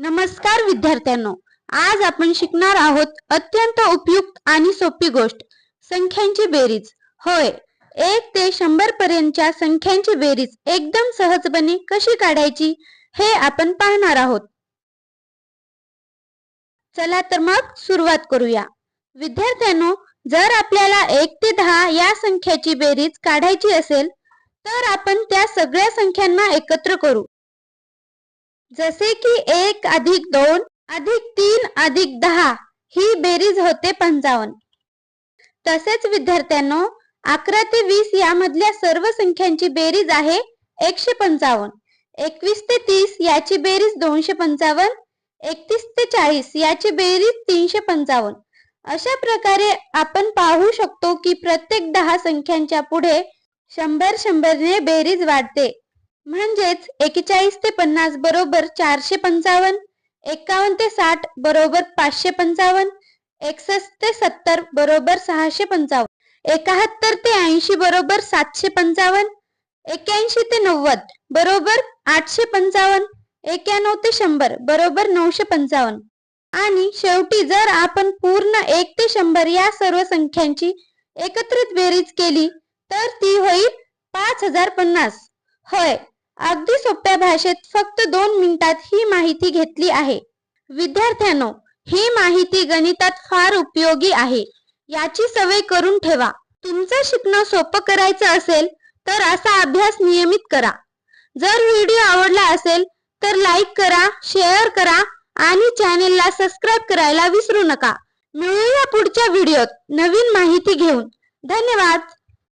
नमस्कार विद्यार्थ्यांनो आज आपण शिकणार आहोत अत्यंत उपयुक्त आणि सोपी गोष्ट संख्यांची बेरीज. होय एक ते शंभर पर्यंतच्या संख्यांची बेरीज एकदम सहजपणे कशी काढायची हे आपण पाहणार आहोत. चला तर मग सुरुवात करूया. विद्यार्थ्यांनो जर आपल्याला एक ते दहा या संख्याची बेरीज काढायची असेल तर आपण त्या सगळ्या संख्यांना एकत्र करू. जसे की एक अधिक दोन अधिक तीन अधिक दहा ही बेरीज होते पंचावन्न. तसेच विद्यार्थ्यांनो अकरा ते वीस यामधल्या सर्व संख्यांची बेरीज आहे एकशे पंचावन्न. एकवीस ते तीस याची बेरीज दोनशे पंचावन्न. एकतीस ते चाळीस याची बेरीज तीनशे पंचावन्न. अशा प्रकारे आपण पाहू शकतो की प्रत्येक दहा संख्यांच्या पुढे शंभर शंभरने बेरीज वाढते. म्हणजेच एकेचाळीस ते पन्नास बरोबर चारशे पंचावन्न एकावन्न ते साठ बरोबर पाचशे पंचावन्न एकसष्ट ते सत्तर बरोबर सहाशे पंचावन्न एकाहत्तर ते ऐंशी बरोबर सातशे पंचावन्न एक्याऐंशी ते नव्वद बरोबर आठशे पंचावन्न एक्याण्णव ते शंभर बरोबर नऊशे पंचावन्न. आणि शेवटी जर आपण पूर्ण एक ते शंभर या सर्व संख्यांची एकत्रित बेरीज केली तर ती होईल पाच हजार पन्नास. होय. अगदी सोप्या भाषेत फक्त दोन मिनिटात ही माहिती घेतली आहे. विद्यार्थ्यांनो ही माहिती गणितात फार उपयोगी आहे. याची सवय करून ठेवा. तुमचं शिकणं सोपं करायचं असेल तर असा अभ्यास नियमित करा. जर व्हिडिओ आवडला असेल तर लाईक करा शेअर करा आणि चॅनेलला सबस्क्राईब करायला विसरू नका. मिळूया पुढच्या व्हिडिओत नवीन माहिती घेऊन. धन्यवाद.